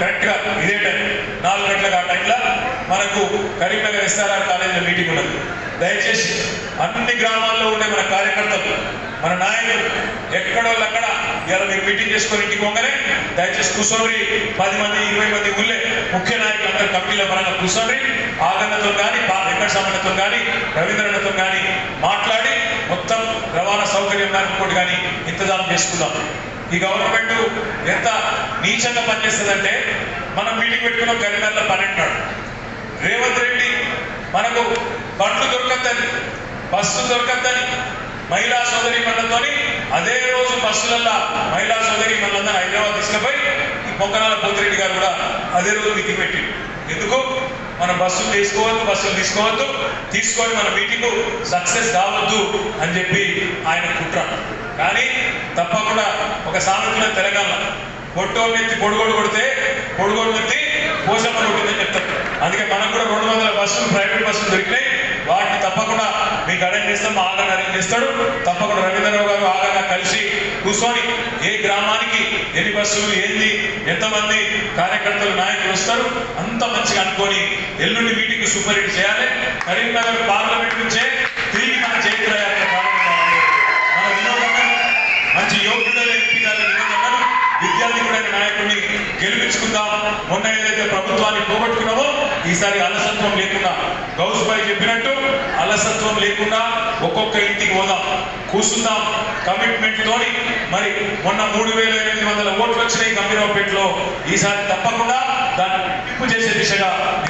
కరెక్ట్గా ఇదే టైం నాలుగు గంటలకు ఆ టైంలో మనకు కరీంనగర్ ఎస్ఆర్ఆర్ కాలేజీలో మీటింగ్ ఉన్నది. దయచేసి అన్ని గ్రామాల్లో ఉండే మన కార్యకర్తలు మన నాయకులు ఎక్కడో అక్కడ ఇలా మీరు మీటింగ్ చేసుకొని ఇంటికి పోగానే దయచేసి కూర్చోండి పది మంది ఇరవై మంది ఊళ్ళే ముఖ్య నాయకులు అందరు కమిటీల పరంగా కూర్చోండి ఆగన్నతో కానీ పా వెంకట సామన్నతో కానీ రవీంద్రన్నతో కానీ మాట్లాడి మొత్తం రవాణా సౌకర్యం దానికి కానీ ఇంతజాం చేసుకుందాం. ఈ గవర్నమెంట్ ఎంత నీచంగా పనిచేస్తుందంటే మనం మీటింగ్ పెట్టుకున్నాం కరీంనగర్లో పని నాడు రేవంత్ రెడ్డి మనకు బండ్లు దొరకద్దని బస్సు దొరకద్దని మహిళా సోదరి మనంతోని అదే రోజు బస్సులల్లో మహిళా సోదరి మనందరూ హైదరాబాద్ తీసుకుపోయి ఈ పొక్కనాల పోతిరెడ్డి గారు కూడా అదే రోజు మితి పెట్టి ఎందుకు? మనం బస్సులు తీసుకోవద్దు బస్సులు తీసుకోవద్దు తీసుకొని మన మీటింగ్ సక్సెస్ కావద్దు అని చెప్పి ఆయన కుట్ర. తప్పకుండా ఒక సామెతలో తెలంగాణ. పొట్టోళ్ళు ఎత్తి పొడుగోడు కొడితే పొడుగోడు ఎత్తి పోషమ్మ కొట్టిందని చెప్తారు. అందుకే మనకు కూడా రెండు వందల బస్సులు ప్రైవేట్ బస్సులు దొరికినాయి. వాటిని తప్పకుండా మీకు అరేంజ్ చేస్తాం మా ఆగన్ అరేంజ్ చేస్తాడు. తప్పకుండా రవీంద్రరావు గారు ఆగగా కలిసి కూర్చొని ఏ గ్రామానికి ఎన్ని బస్సులు ఏంది ఎంతమంది కార్యకర్తలు నాయకులు వస్తారు అంత మంచిగా అనుకొని ఎల్లుండి మీటింగ్ సూపరింట్ చేయాలి. కరీంనగర్ పార్లమెంట్ నుంచే యోగ్యుడైన ఎంపీ విద్యార్థికుడైన నాయకుడిని గెలిపించుకుందాం. మొన్న ఏదైతే ప్రభుత్వాన్ని పోగొట్టుకున్నామో ఈసారి అలసత్వం లేకుండా గౌస్ భాయ్ చెప్పినట్టు అలసత్వం లేకుండా ఒక్కొక్క ఇంటికి పోదాం. కూర్చుందాం. కమిట్మెంట్ తోని మరి మొన్న మూడు వేల ఎనిమిది వందల ఓట్లు వచ్చినాయి గంభీరావుపేటలో. ఈసారి తప్పకుండా దాన్ని చేసే దిశగా